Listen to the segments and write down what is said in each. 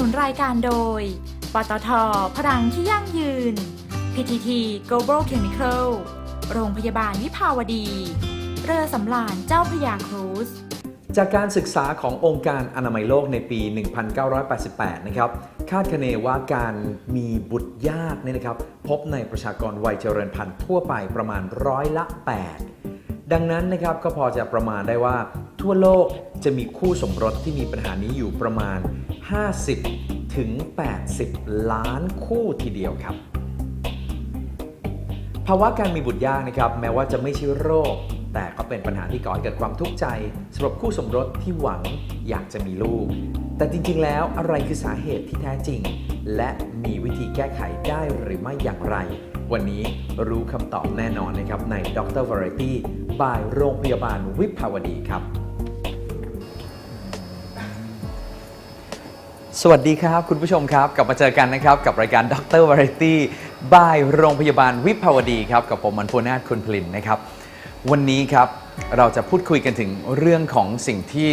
นุนรายการโดย ปตท พลังที่ยั่งยืน PTT Global Chemical โรงพยาบาลวิภาวดี เรือสำราญเจ้าพยาครูซจากการศึกษาขององค์การอนามัยโลกในปี 1988 นะครับ คาดคะเนว่าการมีบุตรยากเนี่ยนะครับ พบในประชากรวัยเจริญพันธุ์ทั่วไปประมาณร้อยละ 8 ดังนั้นนะครับก็พอจะประมาณได้ว่า ทั่วโลกจะมีคู่สมรสที่มีปัญหานี้อยู่ประมาณ 50 ถึง 80 ล้านคู่ทีเดียวครับ ภาวะการมีบุตรยากนะครับ แม้ว่าจะไม่ใช่โรค แต่ก็เป็นปัญหาที่ก่อให้เกิดความทุกข์ใจสำหรับคู่สมรสที่หวังอยากจะมีลูก แต่จริง ๆ แล้วอะไรคือสาเหตุที่แท้จริง และมีวิธีแก้ไขได้หรือไม่อย่างไรวันนี้รู้คำตอบแน่นอนนะครับใน Dr. Variety บายโรงพยาบาลวิภาวดีครับ สวัสดีครับ คุณผู้ชมครับ กลับมาเจอกันนะครับ กับรายการ Dr. Variety บายโรงพยาบาลวิภาวดีครับ กับผมมันพูนาถคุณพลินนะครับ วันนี้ครับเราจะพูดคุยกันถึงเรื่องของสิ่งที่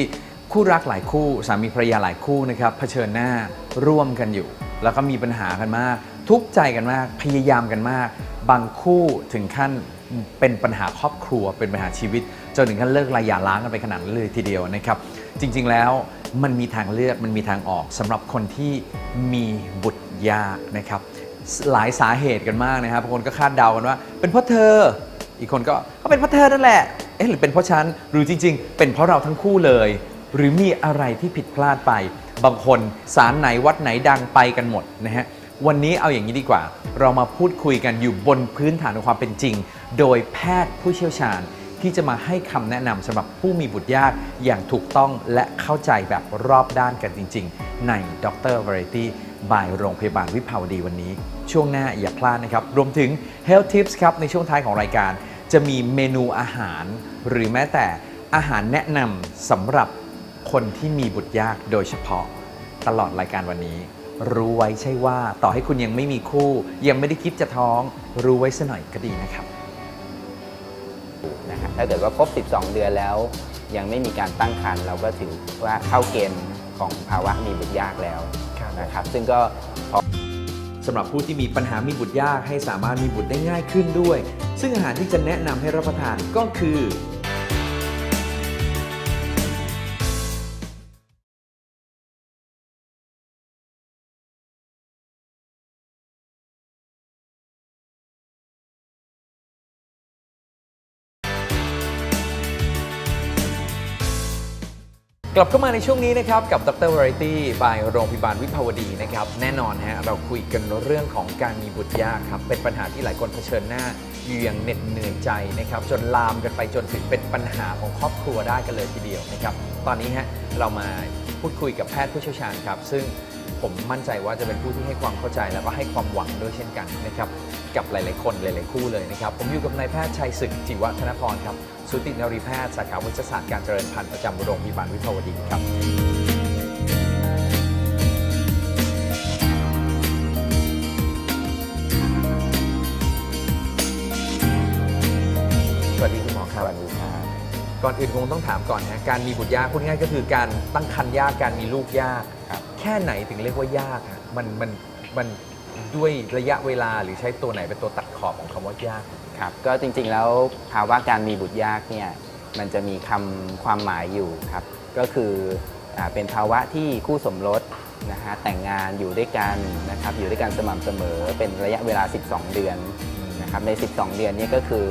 คู่รักหลายคู่สามีภรรยาหลายคู่นะครับเผชิญหน้าร่วมกันอยู่ แล้วก็มีปัญหากันมาก ทุกข์ใจกันมากพยายามกันมาก บางคู่ถึงขั้น เป็นปัญหาครอบครัวเป็นปัญหาชีวิตจนถึงขั้นเลิกลาหย่าร้างกันไปขนาดนั้นเลยทีเดียวนะครับ จริงๆแล้วมันมีทางเลือกมันมีทางออกสำหรับคนที่มีบุตรยากนะครับ หลายสาเหตุกันมากนะครับบางคนก็คาดเดากันว่า เป็นเพราะเธอ อีกคนก็ก็เป็นเพราะเธอนั่นแหละเอ๊ะหรือเป็นเพราะฉันหรือจริง ๆ เป็นเพราะเราทั้งคู่เลย หรือมีอะไรที่ผิดพลาดไป บางคนสารไหนวัดไหนดังไปกันหมดนะฮะ วันนี้เอาอย่างนี้ดีกว่า เรามาพูดคุยกันอยู่บนพื้นฐานของความเป็นจริง โดยแพทย์ผู้เชี่ยวชาญที่จะมาให้คำแนะนำสำหรับผู้มีบุตรยากอย่างถูกต้องและเข้าใจแบบรอบด้านกันจริง ๆ ใน Dr. Variety บายโรงพยาบาลวิภาวดีวันนี้ ช่วงหน้าอย่าพลาดนะครับ รวมถึง Health Tips ครับ ในช่วงท้ายของรายการ จะมีเมนูอาหาร หรือแม้แต่อาหารแนะนำสำหรับคนที่มีบุตรยากโดยเฉพาะตลอดรายการวันนี้ รู้ไว้ใช่ว่า ต่อให้คุณยังไม่มีคู่ ยังไม่ได้คิดจะท้อง รู้ไว้ซะหน่อยก็ดีนะครับนะครับถ้าเกิดว่าครบ 12 เดือนแล้ว ยังไม่มีการตั้งครรภ์เราก็ถือว่าเข้าเกณฑ์ของภาวะมีบุตรยากแล้วนะครับ ซึ่งก็สำหรับผู้ที่มีปัญหามีบุตรยากให้สามารถมีบุตรได้ง่ายขึ้นด้วย ซึ่งอาหารที่จะแนะนำให้รับประทานก็คือ กลับเข้ามาในช่วงนี้นะครับ กับดร Variety บายโรงพยาบาลวิภาวดีนะครับ แน่นอนฮะเราคุยกันเรื่องของการมีบุตรยากครับ เป็นปัญหาที่หลายคนเผชิญหน้าอยู่อย่างเหน็ดเหนื่อยใจนะครับ จนลามกันไปจนถึงเป็นปัญหาของครอบครัวได้กันเลยทีเดียวนะครับ ตอนนี้ฮะเรามาพูดคุยกับแพทย์ผู้เชี่ยวชาญครับ ซึ่งผมมั่นใจว่าจะเป็นผู้ที่ให้ความเข้าใจแล้วก็ให้ความหวังด้วยเช่นกันนะครับ กับหลาย ๆ คนหลาย ๆ คู่เลยนะครับ ผมอยู่กับนายแพทย์ชัยศึกจิวธนพรครับสูตินรีแพทย์สาขาวิชาศาสตร์การเจริญพันธุ์ประจำโรงพยาบาลวิภาวดีครับสวัสดีคุณหมอครับสวัสดีครับก่อนอื่นคงต้องถามก่อนนะการมีบุตรยากพูดง่ายๆก็คือการตั้งครรภ์ยากการมีลูกยากครับแค่ไหนถึงเรียกว่ายากฮะมันมันมัน ด้วยระยะเวลาหรือใช้ตัวไหนเป็นตัวตัดขอบของคำว่ายาก ครับก็จริงๆแล้วภาวะการมีบุตรยากเนี่ยมันจะมีคำความหมายอยู่ครับ ก็คืออาเป็นภาวะที่คู่สมรสนะฮะแต่งงานอยู่ด้วยกันนะครับอยู่ด้วยกันสม่ำเสมอเป็นระยะเวลา 12 เดือนนะครับใน 12 เดือนนี้ก็คือ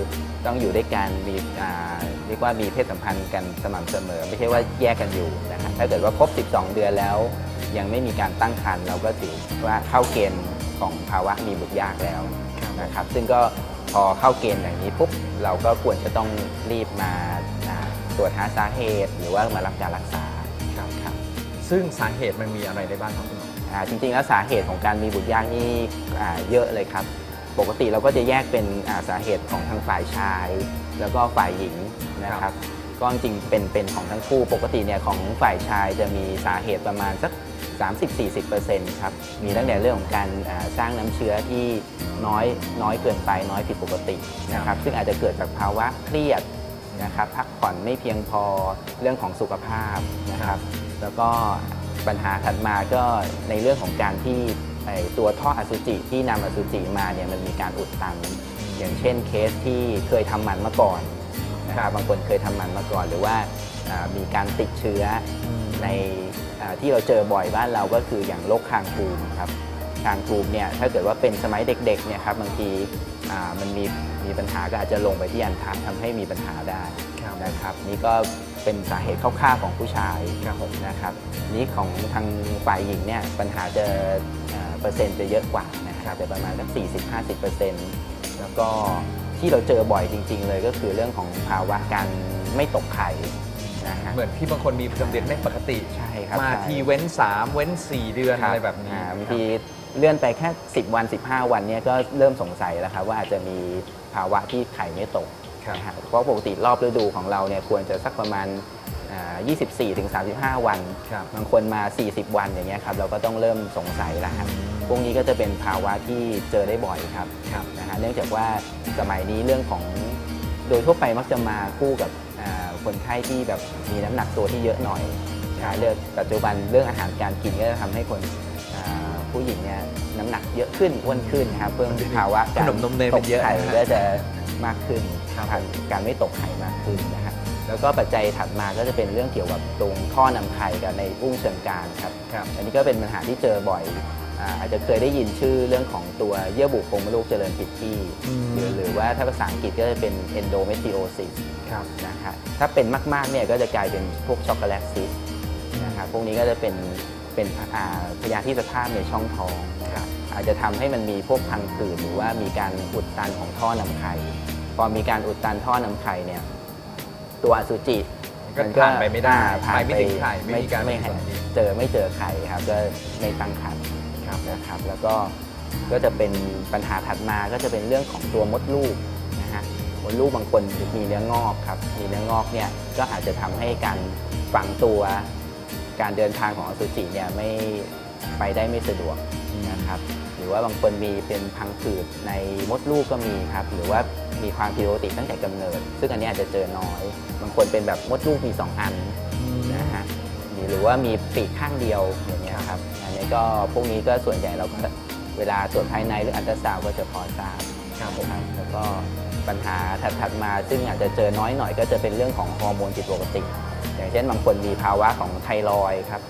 ต้องอยู่ด้วยกันมีอ่าเรียกว่ามีเพศสัมพันธ์กันสม่ำเสมอ ไม่ใช่ว่าแยกกันอยู่นะครับถ้าเกิดว่าครบ 12 เดือนแล้ว ยังไม่มีการตั้งครรภ์เราก็ถือว่าเข้าเกณฑ์ ของภาวะมีบุตรยากแล้วนะครับ ซึ่งก็พอเข้าเกณฑ์อย่างนี้ปุ๊บเราก็ควรจะต้องรีบมาอ่าตรวจหาสาเหตุ หรือว่ามารับการรักษาครับครับซึ่งสาเหตุมันมีอะไรได้บ้างครับคุณหมออ่าจริงๆ แล้วสาเหตุของการมีบุตรยากนี่อ่าเยอะเลยครับ ปกติเราก็จะแยกเป็นอ่าสาเหตุของทางฝ่ายชาย แล้วก็ฝ่ายหญิงนะครับก็จริงๆเป็นเป็นของทั้งคู่ปกติเนี่ยของฝ่ายชายจะมีสาเหตุประมาณสัก 30-40%ครับ มีตั้งแต่เรื่องของการอ่าสร้างน้ำเชื้อที่น้อยน้อยเกินไปน้อยผิดปกตินะครับ ซึ่งอาจจะเกิดจากภาวะเครียดนะครับพักผ่อนไม่เพียงพอเรื่องของสุขภาพนะครับ แล้วก็ปัญหาถัดมาก็ในเรื่องของการที่ไอ้ตัวท่ออสุจิที่นำอสุจิมาเนี่ยมันมีการอุดตัน อย่างเช่นเคสที่เคยทำหมันมาก่อนนะครับบางคนเคยทำหมันมาก่อน หรือว่าอ่ามีการติดเชื้ออในอ่า ที่เราเจอบ่อยบ้านเราก็คืออย่างโรคคางทูมครับคางทูมเนี่ยถ้าเกิดว่าเป็นสมัยเด็กๆเนี่ยครับบางทีอ่ามันมีมีปัญหาก็อาจจะลงไปที่อันทะทำให้มีปัญหาได้ครับนะครับ นี่ก็เป็นสาเหตุคร่าวๆของผู้ชายครับผมนะครับ นี่ของทางฝ่ายหญิงเนี่ยปัญหาจะเอ่อเปอร์เซ็นต์จะเยอะกว่านะครับจะประมาณสัก40-50%เปอร์เซ็นต์แล้วก็ที่เราเจอบ่อยจริง ๆ เลยก็คือเรื่องของภาวะการไม่ตกไข่ นะฮะ เหมือนที่บางคนมีประจำเดือนไม่ปกติ ใช่ครับมาใช่ ทีเว้น 3 เว้น 4 เดือนคอะไรแบบนี้าบางทีเลื่อนไปแค่ 10 วัน 15 วันเนี่ยก็เริ่มสงสัยแล้วครับว่าอาจจะมีภาวะที่ไข่ไม่ตกครับนะฮะเพราะปกติรอบฤดูของเราเนี่ยควรจะสักประมาณอ่า24-35 วัน ครับ บางคนมา 40 วันอย่างเงี้ยครับเราก็ต้องเริ่มสงสัยแล้วครับพวกนี้ก็จะเป็นภาวะที่เจอได้บ่อยครับครับนะฮะเนื่องจากว่าสมัยนี้เรื่องของโดยทั่วไปมักจะมาคู่กับอ่า คนไข้ที่แบบมีน้ำหนักตัวที่เยอะหน่อยนะเรื่องปัจจุบันเรื่องอาหารการกินก็จะทำให้คนอ่าผู้หญิงเนี่ยน้ำหนักเยอะขึ้นอ้วนขึ้นนะครับเพิ่มภาวะการขนมนมเนยตมันกเยอะไข่นะฮะก็จะมากขึ้นครับการการไม่ตกไข่มากขึ้นนะฮะแล้วก็ปัจจัยถัดมาก็จะเป็นเรื่องเกี่ยวกับตรงท่อนำไข่กับในอุ้งเชิงกรานครับ ครับ อันนี้ก็เป็นปัญหาที่เจอบ่อย อาอาจจะเคยได้ยินชื่อเรื่องของตัวเยื่อบุโพรงมดลูกเจริญผิดที่ อืม หรือหรือว่าถ้าภาษาอังกฤษก็จะเป็น endometriosis ครับ นะครับถ้าเป็นมากๆเนี่ยก็จะกลายเป็นพวกช็อกโกแลตซิสนะครับพวกนี้ก็จะเป็นเป็นอ่าพยาธิสภาพในช่องท้องนะครับอาจจะทำให้มันมีพวกพังผืดหรือว่ามีการอุดตันของท่อนำไข่พอมีการอุดตันท่อนำไข่เนี่ยตัวอสุจิมันก็ผ่านไปไม่ได้อ่าผ่านไปไม่ถึงไข่ไม่มีการไม่ปฏิสนธิเจอไม่เจอไข่ครับก็ไม่ตั้งครรภ์ ครับนะครับ แล้วก็ก็จะเป็นปัญหาถัดมาก็จะเป็นเรื่องของตัวมดลูกนะฮะมดลูกบางคนมีเนื้องอกครับ มีเนื้องอกเนี่ยก็อาจจะทำให้การฝังตัวการเดินทางของอสุจิเนี่ยไม่ไปได้ไม่สะดวกนะครับ หรือว่าบางคนมีเป็นพังผืดในมดลูกก็มีครับ หรือว่ามีความผิดปกติตั้งแต่กำเนิด ซึ่งอันนี้อาจจะเจอน้อย บางคนเป็นแบบมดลูกมี 2 อันนะฮะหรือว่ามีปีกข้างเดียวอย่างเงี้ยครับ อันนี้ก็พวกนี้ก็ส่วนใหญ่เราก็เวลาตรวจภายในหรืออันตราซาวด์ก็จะพอทราบครับผมนะครับแล้วก็ปัญหาถัดๆมา ซึ่งอาจจะเจอน้อยหน่อยก็จะเป็นเรื่องของฮอร์โมนผิดปกติ อย่างเช่นบางคนมีภาวะของไทรอยด์ครับ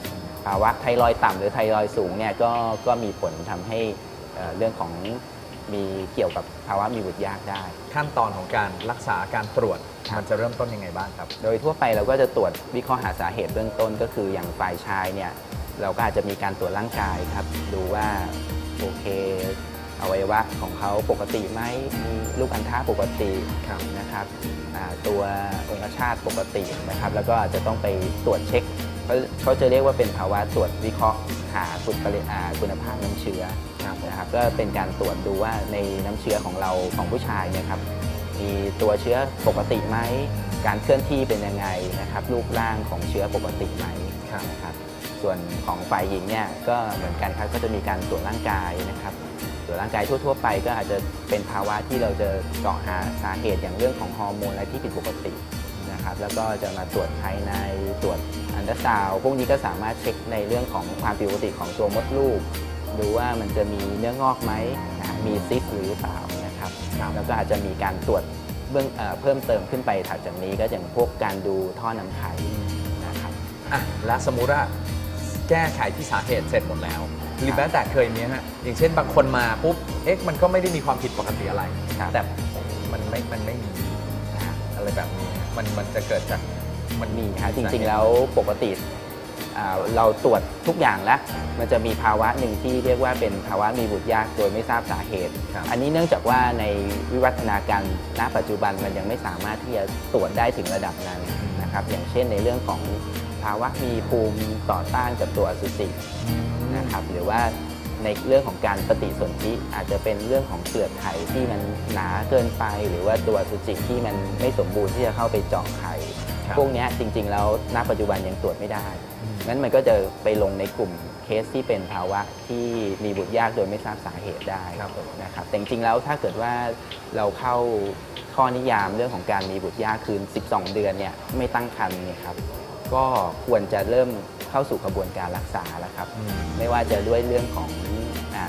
ภาวะไทรอยด์ต่ำหรือไทรอยด์สูงเนี่ยก็ก็มีผลทำให้เอ่อเรื่องของมีเกี่ยวกับภาวะมีบุตรยากได้ ขั้นตอนของการรักษาการตรวจครับมันจะเริ่มต้นยังไงบ้างครับ โดยทั่วไปเราก็จะตรวจวิเคราะห์หาสาเหตุเบื้องต้นก็คืออย่างฝ่ายชายเนี่ย เราก็อาจจะมีการตรวจร่างกายครับ ดูว่าโอเคอวัยวะของเขาปกติไหมมีลูกอัณฑะปกติครับนะครับอ่าตัวองคชาตปกตินะครับ แล้วก็อาจจะต้องไปตรวจเช็คเขาเขาจะเรียกว่าเป็นภาวะตรวจวิเคราะห์หาคุณปริอ่าคุณภาพน้ำเชื้อครับนะครับก็เป็นการตรวจดูว่าในน้ำเชื้อของเราของผู้ชายเนี่ยครับมีตัวเชื้อปกติไหมการเคลื่อนที่เป็นยังไงนะครับรูปร่างของเชื้อปกติไหมครับนะครับ ส่วนของฝ่ายหญิงเนี่ยก็เหมือนกันครับก็จะมีการตรวจร่างกายนะครับตรวจร่างกายทั่ว ๆ ไปก็อาจจะเป็นภาวะที่เราจะเจาะหาสาเหตุอย่างเรื่องของฮอร์โมนอะไรที่ผิดปกตินะครับแล้วก็จะมาตรวจภายในตรวจอันตราซาวด์พวกนี้ก็สามารถเช็คในเรื่องของความผิดปกติของตัวมดลูกดูว่ามันจะมีเนื้องอกไหมนะฮะมีซิสหรือเปล่านะครับแล้วก็อาจจะมีการตรวจเบื้องเอ่อเพิ่มเติมขึ้นไปถัดจากนี้ก็อย่างพวกการดูท่อนำไข่นะครับอะแล้วสมมุติว่า แก้ไขที่สาเหตุเสร็จหมดแล้วหรือแม้แต่เคยมีฮะอย่างเช่นบางคนมาปุ๊บเอ๊ะมันก็ไม่ได้มีความผิดปกติอะไร ครับแต่มันไม่มันไม่มีนะฮะอะไรแบบนี้ฮะมันมันจะเกิดจากมันมีครับจริงๆแล้วปกติอ่าเราตรวจทุกอย่างแล้ว มันจะมีภาวะหนึ่งที่เรียกว่าเป็นภาวะมีบุตรยากโดยไม่ทราบสาเหตุ ครับ อันนี้เนื่องจากว่าในวิวัฒนาการณปัจจุบันมันยังไม่สามารถที่จะตรวจได้ถึงระดับนั้นนะครับ อย่างเช่นในเรื่องของภาวะมีภูมิต่อต้านกับตัวอสุจินะครับหรือว่าในเรื่องของการปฏิสนธิอาจจะเป็นเรื่องของเปลือกไข่ที่มันหนาเกินไป หรือว่าตัวอสุจิที่มันไม่สมบูรณ์ที่จะเข้าไปเจาะไข่ครับพวกเนี้ยจริง ๆ แล้วณปัจจุบันยังตรวจไม่ได้อืมงั้นมันก็จะไปลงในกลุ่มเคสที่เป็นภาวะที่มีบุตรยากโดยไม่ทราบสาเหตุได้ครับผมนะครับแต่จริงๆแล้วถ้าเกิดว่าเราเข้าข้อนิยามเรื่องของการมีบุตรยากคือ 12 เดือนเนี่ยไม่ตั้งครรภ์เนี่ยครับ ก็ควรจะเริ่มเข้าเข้าสู่กระบวนการรักษาแล้วครับอืมไม่ว่าจะด้วยเรื่องของอา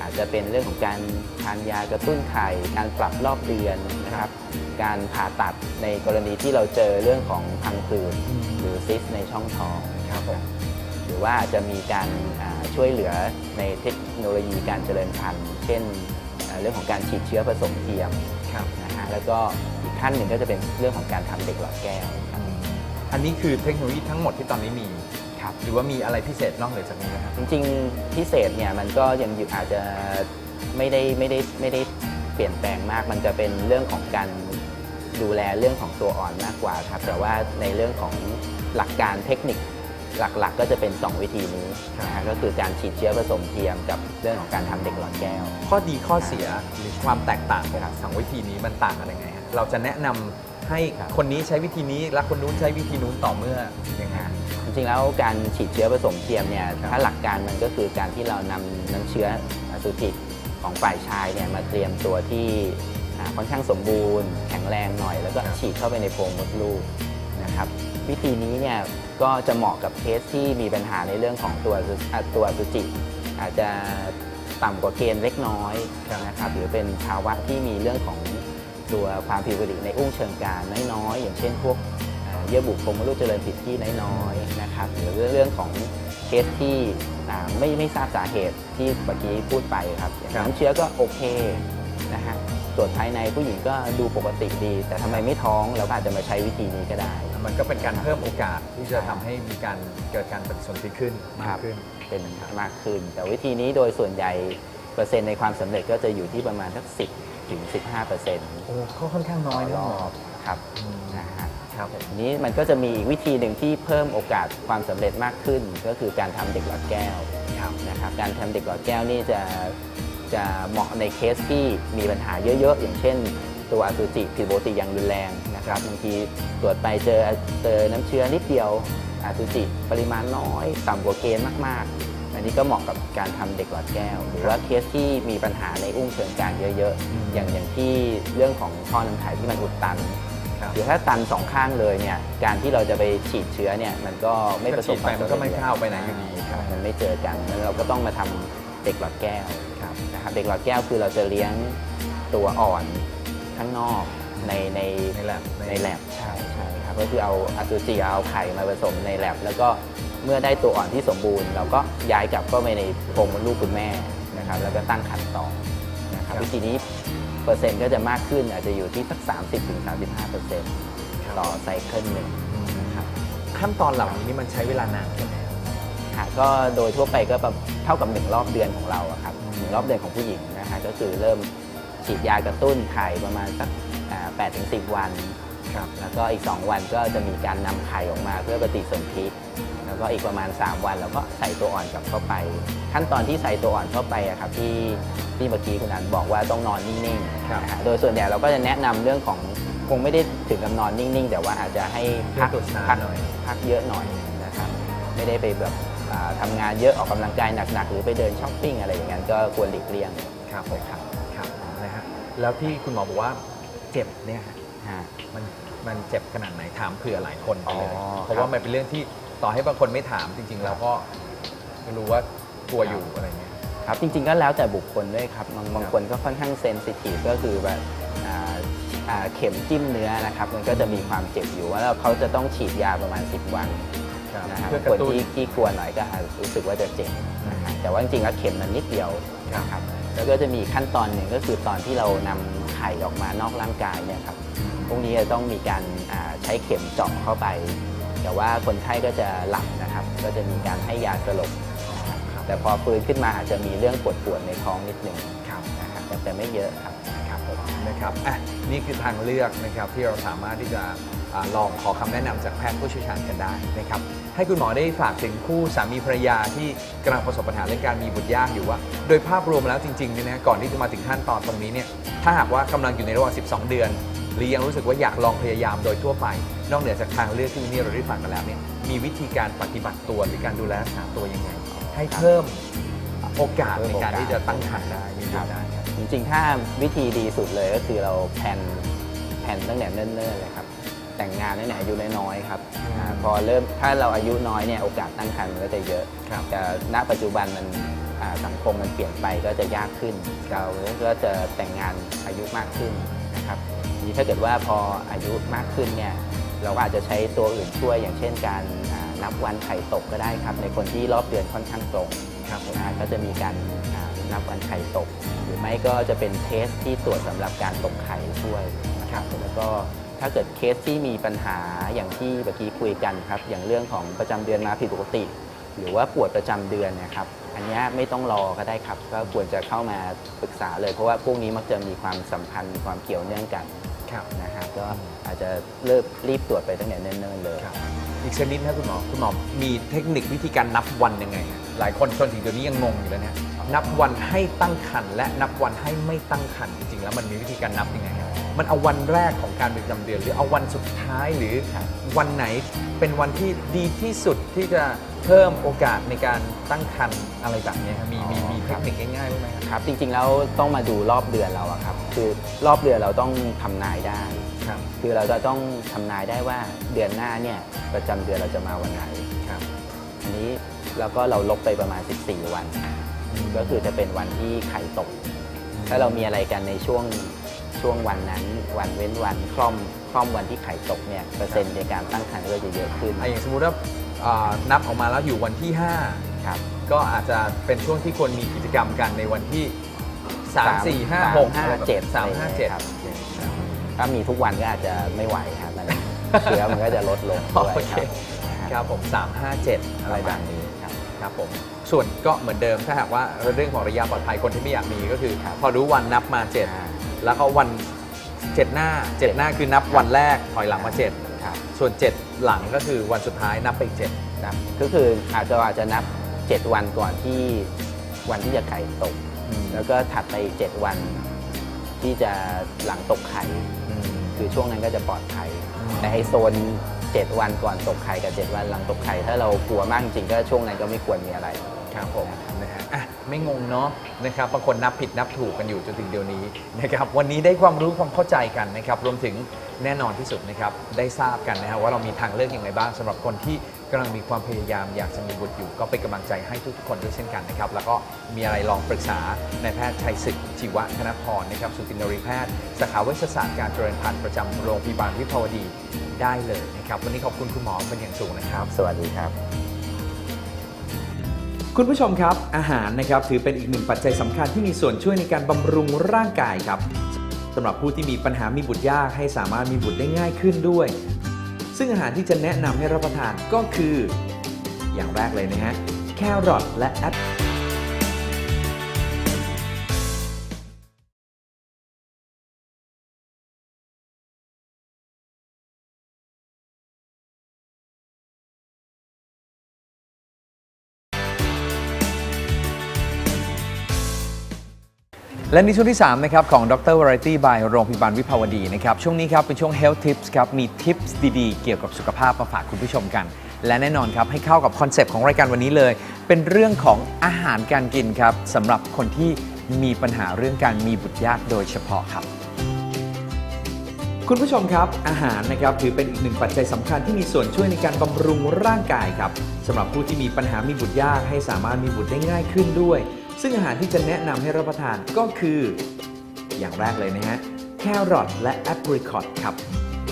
อาจจะเป็นเรื่องของการทานยากระตุ้นไข่ การปรับรอบเดือนนะครับ การผ่าตัดในกรณีที่เราเจอเรื่องของพังผืดอืมหรือซิสในช่องท้องครับผมหรือว่าจะมีการอ่าช่วยเหลือในเทคโนโลยีการเจริญพันธุ์ เช่นอ่าเรื่องของการฉีดเชื้อผสมเทียมครับนะฮะแล้วก็อีกขั้นหนึ่งก็จะเป็นเรื่องของการทำเด็กหลอดแก้วครับ อันนี้คือเทคโนโลยีทั้งหมดที่ตอนนี้มีครับหรือว่ามีอะไรพิเศษนอกเหนือจากนี้ไหมครับ จริงๆพิเศษเนี่ยมันก็ยังอยู่อาจจะไม่ได้ไม่ได้ไม่ได้เปลี่ยนแปลงมาก มันจะเป็นเรื่องของการดูแลเรื่องของตัวอ่อนมากกว่าครับแต่ว่าในเรื่องของหลักการเทคนิคหลักๆ ก็จะเป็น 2 วิธีนี้นะฮะก็คือการฉีดเชื้อผสมเทียมกับเรื่องของการทำเด็กหลอดแก้ว ข้อดีข้อเสียหรือความแตกต่างของสองวิธีนี้มันต่างกันยังไงฮะเราจะแนะนำ ให้ครับคนนี้ใช้วิธีนี้และคนนู้นใช้วิธีนู้นต่อเมื่อยังไงจริงๆแล้วการฉีดเชื้อผสมเทียมเนี่ยครับถ้าหลักการมันก็คือการที่เรานำน้ำเชื้ออสุจิของฝ่ายชายเนี่ยมาเตรียมตัวที่อ่าค่อนข้างสมบูรณ์ แข็งแรงหน่อย แล้วก็ฉีดเข้าไปในโพรงมดลูกนะครับ วิธีนี้เนี่ยก็จะเหมาะกับเคสที่มีปัญหาในเรื่องของตัวอสุอะตัวอสุจิ อาจจะต่ำกว่าเกณฑ์เล็กน้อยครับนะครับหรือเป็นภาวะที่มีเรื่องของ ตัวความผิดปกติในอุ้งเชิงกรานน้อยๆอย่างเช่นพวกเอ่อเยื่อบุโพรงมดลูกเจริญผิดที่น้อยๆนะครับหรือเรื่องของเคสที่อ่าไม่ไม่ทราบสาเหตุที่เมื่อกี้พูดไปครับอย่างครับน้ำเชื้อก็โอเคนะฮะตรวจภายในผู้หญิงก็ดูปกติดี แต่ทำไมไม่ท้องเราก็อาจจะมาใช้วิธีนี้ก็ได้ มันก็เป็นการเพิ่มโอกาสที่จะทำให้มีการเกิดการปฏิสนธิขึ้นมากขึ้นเป็นมากขึ้น แต่วิธีนี้โดยส่วนใหญ่เปอร์เซ็นต์ในความสำเร็จก็จะอยู่ที่ประมาณสัก10 ถึง 15เปอร์เซ็นต์โอ้ก็ค่อนข้างน้อยรนะอบครับอืมนะฮะครับผมทีนี้มันก็จะมีอีกวิธีหนึ่งที่เพิ่มโอกาสความสำเร็จมากขึ้น ก็คือการทำเด็กหลอดแก้วครับนะครับการทำเด็กหลอดแก้วนี่จะจะเหมาะในเคสที่มีปัญหาเยอะๆ อย่างเช่น ตัวอสุจิผิดปกติอย่างรุนแรงนะครับบางทีตรวจไปเจอเจอน้ำเชื้อนิดเดียวอสุจิปริมาณน้อย ต่ำกว่าเกณฑ์มากๆ อันนี้ก็เหมาะกับการทำเด็กหลอดแก้ว หรือว่าเคสที่มีปัญหาในอุ้งเชิงกรานเยอะอืมๆอย่างอย่างที่เรื่องของท่อน้ำไข่ที่มันอุดตันครับหรือถ้าตันสองข้างเลยเนี่ยการที่เราจะไปฉีดเชื้อเนี่ยมันก็ไม่ประสบความก็ฉีดไปมันก็ไม่เข้าไปไหนอยู่ดีครับมันไม่เจอกันแล้วเราก็ต้องมาทำเด็กหลอดแก้วครับนะครับเด็กหลอดแก้วคือเราจะเลี้ยงตัวอ่อนข้างนอกในในในแลบในแลบใช่ใช่ครับก็คือเอาอสุจิเอาไข่มาผสมในแลบแล้วก็ เมื่อได้ตัวอ่อนที่สมบูรณ์ เราก็ย้ายกลับเข้าไปในโพรงมดลูกคุณแม่นะครับแล้วก็ตั้งครรภ์ต่อนะครับครับวิธีนี้เปอร์เซ็นต์ก็จะมากขึ้นอาจจะอยู่ที่สัก 30-35เปอร์เซ็นต์ต่อไซเคิลหนึ่งนะครับขั้นตอนเหล่านี้นี่มันใช้เวลานานแค่ไหนค่ะก็โดยทั่วไปก็ประเท่ากับหนึ่งรอบเดือนของเราอะครับอืมหนึ่งรอบเดือนของผู้หญิงนะคะก็คือเริ่มฉีดยากระตุ้นไข่ประมาณสักแปดถึงสิบวัน ครับแล้วก็อีก 2 วันก็จะมีการนำไข่ออกมาเพื่อปฏิสนธิแล้วก็อีกประมาณ 3 วันเราก็ใส่ตัวอ่อนกลับเข้าไป ขั้นตอนที่ใส่ตัวอ่อนเข้าไปอะครับที่ที่เมื่อกี้คุณอันบอกว่าต้องนอนนิ่งๆครับนะฮะโดยส่วนใหญ่เราก็จะแนะนำเรื่องของคงไม่ได้ถึงกับนอนนิ่งๆ แต่ว่าอาจจะให้พักเพื่อตรวจสารพักหน่อย พักเยอะหน่อยนะครับไม่ได้ไปแบบอ่าทำางานเยอะออกกำลังกายหนักๆ หรือไปเดินช้อปปิ้งอะไรอย่างนั้นก็ควรหลีกเลี่ยงครับผมครับครับนะฮะแล้วที่คุณหมอบอกว่าเจ็บเนี่ยฮะ ฮะ มันมันเจ็บขนาดไหนถามเผื่อหลายคนไปเลย อ๋อเพราะว่ามันเป็นเรื่องที่ต่อให้บางคนไม่ถามจริง ๆ เราก็ไม่รู้ว่ากลัวอยู่อะไรเงี้ย ครับจริงๆก็แล้วแต่บุคคลด้วยครับ บางบางคนก็ค่อนข้างเซนซิทีฟก็คือแบบอ่าอ่าเข็มจิ้มเนื้อนะครับ มันก็จะมีความเจ็บอยู่ว่าแล้วเขาจะต้องฉีดยาประมาณ 10 วันนะครับเพื่อกคระนตุ้น ที่ที่กลัวหน่อยก็อาจรู้สึกว่าจะเจ็บนะครับแต่ว่าจริงๆแล้วเข็มมันนิดเดียวครับนะครับแล้วก็จะมีขั้นตอนหนึ่งก็คือตอนที่เรานำ ไข่ออกมานอกร่างกายเนี่ยครับพวกนี้จะต้องมีการอ่าใช้เข็มเจาะเข้าไป แต่ว่าคนไข้ก็จะหลับนะครับ ก็จะมีการให้ยาสลบนะครับแต่พอฟื้นขึ้นมาอาจจะมีเรื่องปวดปวดๆในท้องนิดหนึ่งครับนะครับแต่แต่ไม่เยอะครับครับผมนะครับอะนี่คือทางเลือกนะครับที่เราสามารถที่จะอา ลองขอคำแนะนำจากแพทย์ผู้เชี่ยวชาญกันได้นะครับให้คุณหมอได้ฝากถึงคู่สามีภรรยาที่กำลังประสบปัญหาเรื่องการมีบุตรยากอยู่ว่า โดยภาพรวมแล้วจริงๆเนี่ยนะก่อนที่จะมาถึงขั้นตอนตรงนี้เนี่ยถ้าหากว่ากำลังอยู่ในระหว่าง 12 เดือน หรือยังรู้สึกว่าอยากลองพยายามโดยทั่วไป นอกเหนือจากทางเลือกที่นนี้เราได้ฟังกันแล้วเนี่ยมีวิธีการปฏิบัติตัวหรือการดูแลรักษาตัวยังไง ให้เพิ่มโอกาสในการที่จะตั้งครรภ์ได้มีบุตรได้ครับจริงๆถ้าวิธีดีสุดเลยก็คือเราแผนแผนตั้งแต่เนิ่นๆเลยครับ แต่งงานตั้งแต่อายุน้อยๆครับอ่าพอเริ่มถ้าเราอายุน้อยเนี่ยโอกาสตั้งครรภ์มันก็จะเยอะ ครับ แต่ณปัจจุบันมันอ่าสังคมมันเปลี่ยนไปก็จะยากขึ้น เราก็จะแต่งงานอายุมากขึ้นนะครับทีนี้ถ้าเกิดว่าพออายุมากขึ้นเนี่ยเราก็อาจจะใช้ตัวอื่นช่วยอย่างเช่นการอ่านับวันไข่ตกก็ได้ครับ ในคนที่รอบเดือนค่อนข้างตรงครับผมนะฮะก็จะมีการอ่านับวันไข่ตก หรือไม่ก็จะเป็นเทสที่ตรวจสำหรับการตกไข่ช่วยนะครับแล้วก็ ถ้าเกิดเคสที่มีปัญหาอย่างที่เมื่อกี้คุยกันครับ อย่างเรื่องของประจำเดือนมาผิดปกติ หรือว่าปวดประจำเดือนเนะครับ อันเนี้ยไม่ต้องรอก็ได้ครับ ก็ควรจะเข้ามาปรึกษาเลย เพราะว่าพวกนี้มักจะมีความสัมพันธ์ความเกี่ยวเนื่องกันครับนะฮะก็อาจจะเริ่มรีบตรวจไปตั้งแต่เนิ่นๆเลยครับอีกชนิดนะคุณหมอคุณหมอมีเทคนิควิธีการนับวันยังไงฮะหลายคนจนถึงเดี๋ยวนี้ยังงงอยู่เลยนะนับวันให้ตั้งครรภ์และนับวันให้ไม่ตั้งครรภ์จริงๆแล้วมันมีวิธีการนับยังไงฮะ มันเอาวันแรกของการเป็นประจำเดือน หรือเอาวันสุดท้ายหรือครับวันไหนเป็นวันที่ดีที่สุดที่จะเพิ่มโอกาสในการตั้งครรภ์อะไรแบบนี้ครับมีมีมีเทคนิคง่ายๆบ้างไหมครับ ครับ จริงๆแล้วต้องมาดูรอบเดือนเราอะครับ คือรอบเดือนเราต้องทำนายได้ ครับ คือเราจะต้องทำนายได้ว่าเดือนหน้าเนี่ยประจำเดือนเราจะมาวันไหน ครับ อันนี้แล้วก็เราลบไปประมาณ 14 วัน ก็คือจะเป็นวันที่ไข่ตก ถ้าเรามีอะไรกันในช่วง ช่วงวันนั้น วันเว้นวันคล่อมคล่อมวันที่ไข่ตกเนี่ยเปอร์เซ็นต์ในการตั้งครรภ์ก็จะเยอะขึ้นอะอย่างสมมุติว่าอ่านับออกมาแล้วอยู่วันที่ ครับ 5 ก็อาจจะเป็นช่วงที่ควรมีกิจกรรมกันในวันที่3สาม4 5 6ห้าเจ็ด3 5 7 ครับถ้ามีทุกวันก็อาจจะไม่ไหวครับมันเชื้อมันก็จะลดลงด้วยโอเค ครับครับผม 3 5 7 อะไรแบบนี้ครับ ครับผมส่วนก็เหมือนเดิมถ้าหากว่าเรื่องของระยะปลอดภัยคนที่ไม่อยากมีก็คือครับพอรู้วันนับมาอ่า7 แล้วก็วัน7หน้า7หน้าคือนับวันแรกถอยหลังมาครับ7ส่วน7หลังก็คือวันสุดท้ายนับไปอีก7นับก็คืออาจจะอาจจะนับ 7 วันก่อนที่วันที่จะไข่ตก แล้วก็ถัดไปอีก7วันที่จะหลังตกไข่คือช่วงนั้นก็จะปลอดภัยอืมแต่ไอโซน 7 วันก่อนตกไข่กับ 7 วันหลังตกไข่ถ้าเรากลัวมากจริงๆก็ช่วงนั้นก็ไม่ควรมีอะไรครับผมนะฮะอะ ไม่งงเนาะนะครับบางคนนับผิดนับถูกกันอยู่จนถึงเดี๋ยวนี้นะครับวันนี้ได้ความรู้ความเข้าใจกันนะครับรวมถึงแน่นอนที่สุดนะครับได้ทราบกันนะฮะว่าเรามีทางเลือกอย่างไรบ้างสำหรับคนที่กำลังมีความพยายามอยากจะมีบุตรอยู่ ก็เป็นกำลังใจให้ทุกคนด้วยเช่นกันนะครับแล้วก็มีอะไรลองปรึกษานายแพทย์ชัยศึกจิวะธนพรนะครับสุตินรีแพทย์สาขาเวชศาสตร์การเจริญพันธุ์ประจำโรงพยาบาลวิภาวดีได้เลยนะครับวันนี้ขอบคุณคุณหมอเป็นอย่างสูงนะครับ สวัสดีครับ คุณผู้ชมครับ อาหารนะครับถือเป็นอีกหนึ่งปัจจัยสำคัญที่มีส่วนช่วยในการบำรุงร่างกายครับสำหรับผู้ที่มีปัญหามีบุตรยากให้สามารถมีบุตรได้ง่ายขึ้นด้วย ซึ่งอาหารที่จะแนะนำให้รับประทานก็คือ อย่างแรกเลยนะฮะแครอทและแอป และในช่วงที่3นะครับของดร Variety by โรงพยาบาลวิภาวดีนะครับช่วงนี้ครับเป็นช่วง Health Tips ครับมีทิปส์ดีๆ เกี่ยวกับสุขภาพมาฝากคุณผู้ชมกัน และแน่นอนครับให้เข้ากับคอนเซปต์ของรายการวันนี้เลย เป็นเรื่องของอาหารการกินครับสำหรับคนที่มีปัญหาเรื่องการมีบุตรยากโดยเฉพาะครับคุณผู้ชมครับ อาหารนะครับถือเป็นอีกหนึ่งปัจจัยสำคัญที่มีส่วนช่วยในการบำรุงร่างกายครับสำหรับผู้ที่มีปัญหามีบุตรยากให้สามารถมีบุตรได้ง่ายขึ้นด้วย ซึ่งอาหารที่จะแนะนำให้รับประทานก็คือ อย่างแรกเลยนะฮะ แครอทและแอปริคอตครับ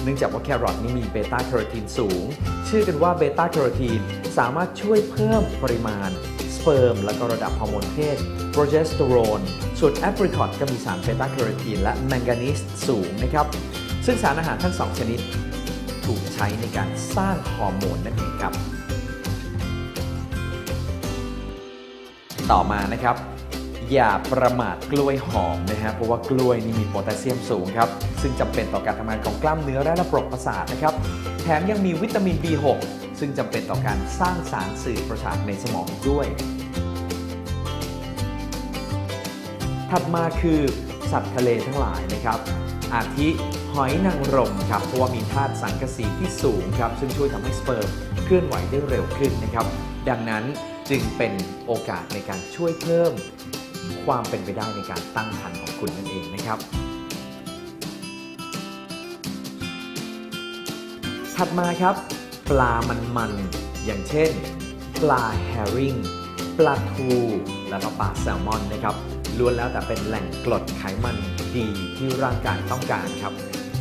เนื่องจากว่าแครอทนี่มีเบต้าแคโรทีนสูง ชื่อกันว่าเบต้าแคโรทีนสามารถช่วยเพิ่มปริมาณ สเปิร์ม และก็ระดับฮอร์โมนเพศโปรเจสเตอโรน ส่วนแอปริคอตก็มีสารเบต้าแคโรทีนและแมงกานีสสูงนะครับ ซึ่งสารอาหารทั้งสองชนิดถูกใช้ในการสร้างฮอร์โมนนั่นเองครับ ต่อมานะครับ อย่าประมาทกล้วยหอมนะฮะเพราะว่ากล้วยนี่มีโพแทสเซียมสูงครับ ซึ่งจำเป็นต่อการทำงานของกล้ามเนื้อและระบบประสาทนะครับ แถมยังมีวิตามิน B6 ซึ่งจำเป็นต่อการสร้างสารสื่อประสาทในสมองด้วย ถัดมาคือสัตว์ทะเลทั้งหลายนะครับ อาทิหอยนางรมครับเพราะว่ามีธาตุสังกะสีที่สูงครับ ซึ่งช่วยทำให้สเปิร์มเคลื่อนไหวได้เร็วขึ้นนะครับ ดังนั้น จึงเป็นโอกาสในการช่วยเพิ่มความเป็นไปได้ในการตั้งครรภ์ของคุณนั่นเองนะครับ ถัดมาครับ ปลามันมันๆอย่างเช่น ปลาแฮริงปลาทูแล้วก็ปลาแซลมอนนะครับล้วนแล้วแต่เป็นแหล่งกรดไขมันดีที่ร่างกายต้องการครับ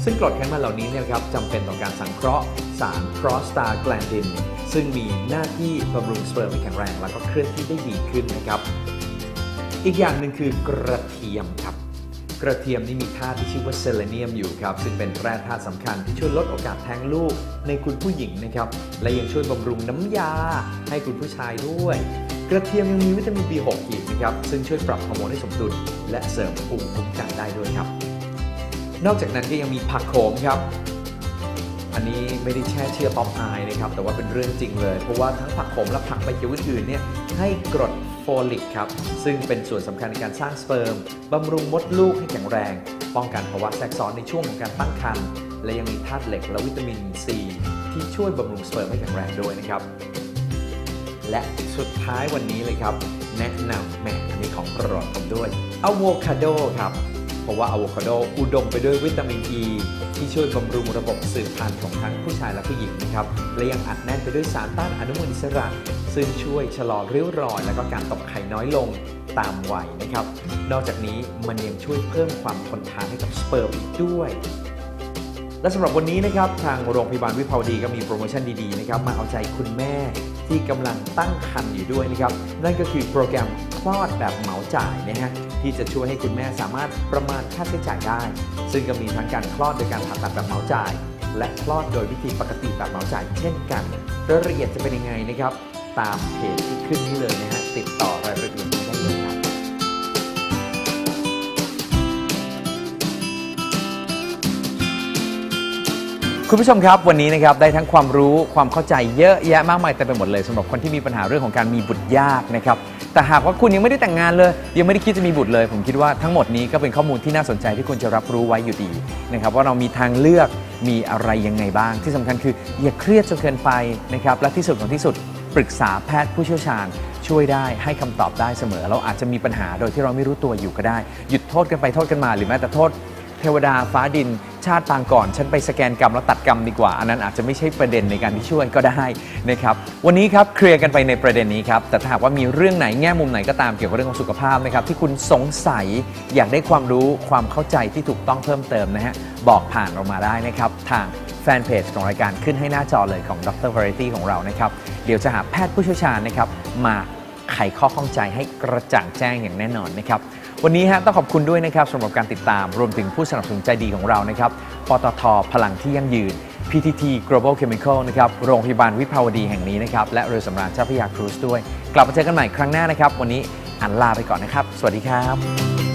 ซึ่งกรดไขมันเหล่านี้เนี่ยครับจำเป็นต่อการสังเคราะห์สารโปรสตาแกลนดิน ซึ่งมีหน้าที่บำรุงสเปิร์มให้แข็งแรง แล้วก็เคลื่อนที่ได้ดีขึ้นนะครับ อีกอย่างหนึ่งคือกระเทียมครับ กระเทียมนี่มีธาตุที่ชื่อว่าเซเลเนียมอยู่ครับ ซึ่งเป็นแร่ธาตุสำคัญที่ช่วยลดโอกาสแท้งลูกในคุณผู้หญิงนะครับ และยังช่วยบำรุงน้ำยาให้คุณผู้ชายด้วย กระเทียมยังมีวิตามิน B6 อีกนะครับ ซึ่งช่วยปรับฮอร์โมนให้สมดุลและเสริมภูมิคุ้มกันได้ด้วยครับ นอกจากนั้นก็ยังมีผักโขมครับ อันนี้ไม่ได้แช่เชื่อป๊อปอายนะครับ แต่ว่าเป็นเรื่องจริงเลย เพราะว่าทั้งผักโขมและผักใบเขียวอื่นๆเนี่ยให้กรดโฟลิกครับ ซึ่งเป็นส่วนสำคัญในการสร้างสเปิร์มบำรุงมดลูกให้แข็งแรง ป้องกันภาวะแทรกซ้อนในช่วงของการตั้งครรภ์และยังมีธาตุเหล็กและวิตามินซีที่ช่วยบำรุงสเปิร์มให้แข็งแรงด้วยนะครับ และสุดท้ายวันนี้เลยครับ แนะนำแหมอันนี้ของโปรดผมด้วยอะโวคาโดครับ เพราะว่าอะโวคาโดอุดมไปด้วยวิตามินอ e, ี ที่ช่วยบำรุงระบบสืบพันธุ์ของทั้งผู้ชายและผู้หญิงนะครับและยังอัดแน่นไปด้วยสารต้านอนุมูลอิสระ ซึ่งช่วยชะลอริ้วรอย และก็การตกไข่น้อยลงตามวัยนะครับ นอกจากนี้มันยังช่วยเพิ่มความทนทานให้กับสเปิร์มอีกด้วยและสำหรับวันนี้นะครับ ทางโรงพยาบาลวิภาวดีก็มีโปรโมชั่นดีๆนะครับมาเอาใจคุณแม่ ที่กำลังตั้งครรภ์อยู่ด้วยนะครับ นั่นก็คือโปรแกรมคลอดแบบเหมาจ่ายนะฮะที่จะช่วยให้คุณแม่สามารถประมาณค่าใช้จ่ายได้ ซึ่งก็มีทั้งการคลอดโดยการผ่าตัดแบบเหมาจ่าย และคลอดโดยวิธีปกติแบบเหมาจ่ายเช่นกันรายละเอียดจะเป็นยังไงนะครับ ตามเพจที่ขึ้นนี้เลยนะฮะติดต่อรายละเอียด คุณผู้ชมครับวันนี้นะครับได้ทั้งความรู้ความเข้าใจเยอะแยะมากมายเต็มไปหมดเลยสำหรับคนที่มีปัญหาเรื่องของการมีบุตรยากนะครับแต่หากว่าคุณยังไม่ได้แต่งงานเลย ยังไม่ได้คิดจะมีบุตรเลย ผมคิดว่าทั้งหมดนี้ก็เป็นข้อมูลที่น่าสนใจที่คุณจะรับรู้ไว้อยู่ดีนะครับว่าเรามีทางเลือกมีอะไรยังไงบ้าง ที่สำคัญคืออย่าเครียดจนเกินไปนะครับและที่สุดของที่สุดปรึกษาแพทย์ผู้เชี่ยวชาญช่วยได้ให้คำตอบได้เสมอ เราอาจจะมีปัญหาโดยที่เราไม่รู้ตัวอยู่ก็ได้ หยุดโทษกันไปโทษกันมา หรือแม้แต่โทษ เทวดาฟ้าดิน ชาติปางก่อน ฉันไปสแกนกรรมแล้วตัดกรรมดีกว่า อันนั้นอาจจะไม่ใช่ประเด็นในการที่ช่วยก็ได้นะครับวันนี้ครับเคลียร์กันไปในประเด็นนี้ครับแต่ถ้าหากว่ามีเรื่องไหนแง่มุมไหนก็ตามเกี่ยวกับเรื่องของสุขภาพนะครับที่คุณสงสัยอยากได้ความรู้ความเข้าใจที่ถูกต้องเพิ่มเติมนะฮะบอกผ่านเรามาได้นะครับทางแฟนเพจของรายการขึ้นให้หน้าจอเลยของดร Variety ของเรานะครับ เดี๋ยวจะหาแพทย์ผู้เชี่ยวชาญนะครับ มาไขข้อข้องใจให้กระจ่างแจ้งอย่างแน่นอนนะครับ วันนี้ฮะต้องขอบคุณด้วยนะครับสำหรับการติดตามรวมถึงผู้สนับสนุนใจดีของเรานะครับปตทพลังที่ยั่งยืน PTT Global Chemical นะครับโรงพยาบาลวิภาวดีแห่งนี้นะครับและเรือสำราญเจ้าพระยาครูซด้วย กลับมาเจอกันใหม่ครั้งหน้านะครับ วันนี้อันลาไปก่อนนะครับ สวัสดีครับ